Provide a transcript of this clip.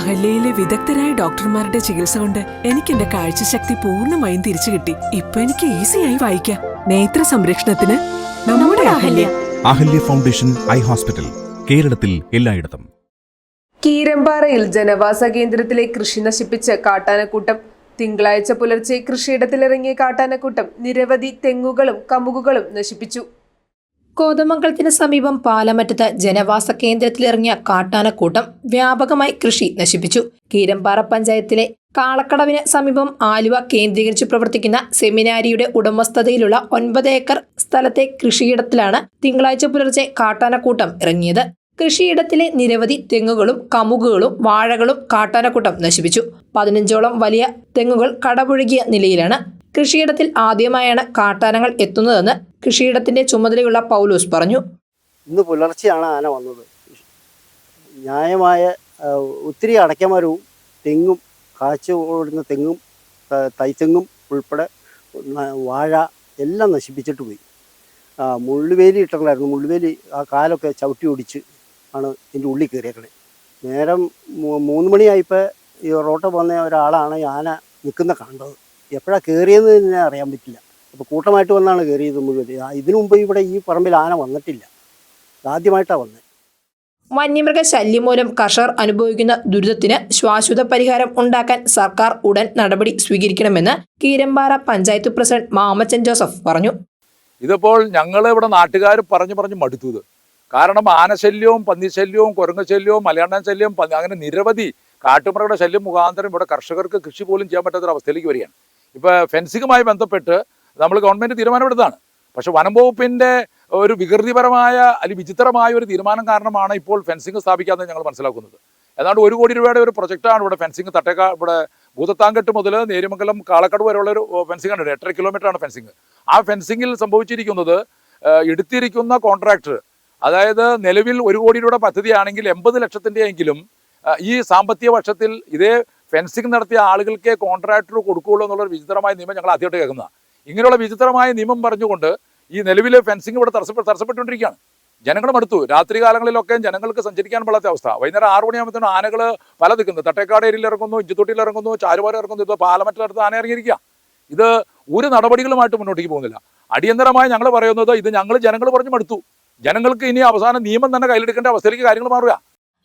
അഹല്യയിലെ വിദഗ്ധരായ ഡോക്ടർമാരുടെ ചികിത്സ കൊണ്ട് എനിക്ക് എന്റെ കാഴ്ചശക്തി പൂർണമായും തിരിച്ചു കിട്ടി. ഇപ്പൊ എനിക്ക് ഈസിയായി വായിക്കാം. നേത്ര സംരക്ഷണത്തിന് നമ്മുടെ Ahalya. Ahalya foundation eye hospital കേരളത്തിൽ എല്ലായിടത്തും. കീരമ്പാറയിൽ ജനവാസ കേന്ദ്രത്തിലെ കൃഷി നശിപ്പിച്ച് കാട്ടാനക്കൂട്ടം. തിങ്കളാഴ്ച പുലർച്ചെ കൃഷിയിടത്തിലിറങ്ങിയ കാട്ടാനക്കൂട്ടം നിരവധി തെങ്ങുകളും കമുകുകളും നശിപ്പിച്ചു. കോതമംഗലത്തിന് സമീപം പാലമറ്റത്ത് ജനവാസ കേന്ദ്രത്തിലിറങ്ങിയ കാട്ടാനക്കൂട്ടം വ്യാപകമായി കൃഷി നശിപ്പിച്ചു. കീരമ്പാറ പഞ്ചായത്തിലെ കാളക്കടവിന് സമീപം ആലുവ കേന്ദ്രീകരിച്ച് പ്രവർത്തിക്കുന്ന സെമിനാരിയുടെ ഉടമസ്ഥതയിലുള്ള ഒൻപത് ഏക്കർ സ്ഥലത്തെ കൃഷിയിടത്തിലാണ് തിങ്കളാഴ്ച പുലർച്ചെ കാട്ടാനക്കൂട്ടം ഇറങ്ങിയത്. കൃഷിയിടത്തിലെ നിരവധി തെങ്ങുകളും കമുകുകളും വാഴകളും കാട്ടാനക്കൂട്ടം നശിപ്പിച്ചു. പതിനഞ്ചോളം വലിയ തെങ്ങുകൾ കടപുഴകിയ നിലയിലാണ് കൃഷിയിടത്തിൽ ആദ്യമായാണ് കാട്ടാനകൾ എത്തുന്നതെന്ന് കൃഷിയിടത്തിന്റെ ചുമതലയുള്ള പൗലൂസ് പറഞ്ഞു. ഇന്ന് പുലർച്ചെയാണ് ആന വന്നത്. ന്യായമായ ഒത്തിരി അടയ്ക്കമരവും തെങ്ങും കാച്ചു ഓടുന്ന തെങ്ങും തൈത്തെങ്ങും ഉൾപ്പെടെ വാഴ എല്ലാം നശിപ്പിച്ചിട്ട് പോയി. മുള്ളുവേലി ഇട്ടിട്ടുണ്ടായിരുന്നു. മുള്ളുവേലി ആ കാലൊക്കെ ചവിട്ടി ഓടിച്ച് ആണ് ഇതിന്റെ ഉള്ളിൽ കയറിയേക്കണേ. നേരം മൂന്ന് മണിയായപ്പോൾ ഈ റോട്ടിൽ വന്ന ഒരാളാണ് ഈ ആന നിൽക്കുന്ന കണ്ടത്. എപ്പോഴാണ് കയറിയെന്ന് തന്നെ അറിയാൻ പറ്റില്ല. അപ്പോൾ കൂട്ടമായിട്ട് വന്നാണ് കയറിയത് മുഴുവൻ. ഇതിനു മുമ്പ് ഇവിടെ ഈ പറമ്പിൽ ആന വന്നിട്ടില്ല. ആദ്യമായിട്ടാണ് വന്നത് വന്യമൃഗ ശല്യം മൂലം കർഷകർ അനുഭവിക്കുന്ന ദുരിതത്തിന് ശാശ്വത പരിഹാരം ഉണ്ടാക്കാൻ സർക്കാർ ഉടൻ നടപടി സ്വീകരിക്കണമെന്ന് കീരമ്പാറ പഞ്ചായത്ത് പ്രസിഡന്റ് മാമച്ചൻ ജോസഫ് പറഞ്ഞു. ഇതിപ്പോൾ ഞങ്ങൾ ഇവിടെ നാട്ടുകാർ പറഞ്ഞു പറഞ്ഞു മടുത്തത്. ഇത് കാരണം ആനശല്യവും പന്നിശല്യവും കുരങ്ങശല്യവും മലയാളം ശല്യവും അങ്ങനെ നിരവധി കാട്ടുമൃഗയുടെ ശല്യം മുഖാന്തരം ഇവിടെ കർഷകർക്ക് കൃഷി പോലും ചെയ്യാൻ പറ്റാത്ത അവസ്ഥയിലേക്ക് വരികയാണ്. ഇപ്പോൾ ഫെൻസിങ്ങുമായി ബന്ധപ്പെട്ട് നമ്മൾ ഗവൺമെന്റ് തീരുമാനമെടുത്താണ് പക്ഷേ വനം വകുപ്പിന്റെ ഒരു വികൃതിപരമായ അല്ലെങ്കിൽ വിചിത്രമായ ഒരു തീരുമാനം കാരണമാണ് ഇപ്പോൾ ഫെൻസിങ് സ്ഥാപിക്കാമെന്ന് ഞങ്ങൾ മനസ്സിലാക്കുന്നത്. ഏതാണ്ട് ഒരു കോടി രൂപയുടെ ഒരു പ്രൊജക്റ്റാണ് ഇവിടെ ഫെൻസിങ് തട്ടേക്കാ ഇവിടെ ഭൂതത്താങ്കെട്ട് മുതൽ നേര്യമംഗലം കാളക്കട് വരെയുള്ള ഒരു ഫെൻസിംഗ് ആണ് എട്ടര കിലോമീറ്റർ ആണ് ഫെൻസിങ്. ആ ഫെൻസിങ്ങിൽ സംഭവിച്ചിരിക്കുന്നത് എടുത്തിരിക്കുന്ന കോൺട്രാക്ടർ അതായത് നിലവിൽ ഒരു കോടി രൂപയുടെ പദ്ധതിയാണെങ്കിൽ എൺപത് ലക്ഷത്തിന്റെ എങ്കിലും ഈ സാമ്പത്തിക വർഷത്തിൽ ഇതേ ഫെൻസിങ് നടത്തിയ ആളുകൾക്കേ കോൺട്രാക്ടർ കൊടുക്കുകയുള്ളൂ എന്നുള്ളൊരു വിചിത്രമായ നിയമം ഞങ്ങൾ ആദ്യമായിട്ട് കേൾക്കുന്നതാണ് ഇങ്ങനെയുള്ള വിചിത്രമായ നിയമം പറഞ്ഞുകൊണ്ട് ഈ നിലവിലെ ഫെൻസിങ് ഇവിടെ തടസ്സപ്പെട്ട് തടസ്സപ്പെട്ടുകൊണ്ടിരിക്കുകയാണ്. ജനങ്ങൾ മടുത്തു രാത്രി കാലങ്ങളിലൊക്കെ ജനങ്ങൾക്ക് സഞ്ചരിക്കാൻ പാടാത്ത അവസ്ഥ. വൈകുന്നേരം ആറു മണിയാകുമ്പോഴത്തേനും ആനകൾ പല നിൽക്കുന്നു. തട്ടേക്കാട് ഏരിയയിൽ ഇറങ്ങുന്നു ഇഞ്ചത്തൊട്ടിയിൽ ഇറങ്ങുന്നു ചാരുപാറ ഇറങ്ങുന്നു ഇപ്പോൾ പാലമറ്റിലടുത്ത് ആന ഇറങ്ങിയിരിക്കുക ഇത് ഒരു നടപടികളുമായിട്ട് മുന്നോട്ടേക്ക് പോകുന്നില്ല. അടിയന്തരമായി ഞങ്ങൾ പറയുന്നത് ഇത് ഞങ്ങൾ ജനങ്ങൾ പറഞ്ഞു മടുത്തു ജനങ്ങൾക്ക് ഇനി അവസാന നിയമം തന്നെ കയ്യിലെടുക്കേണ്ട അവസ്ഥയിലേക്ക് കാര്യങ്ങൾ മാറുക.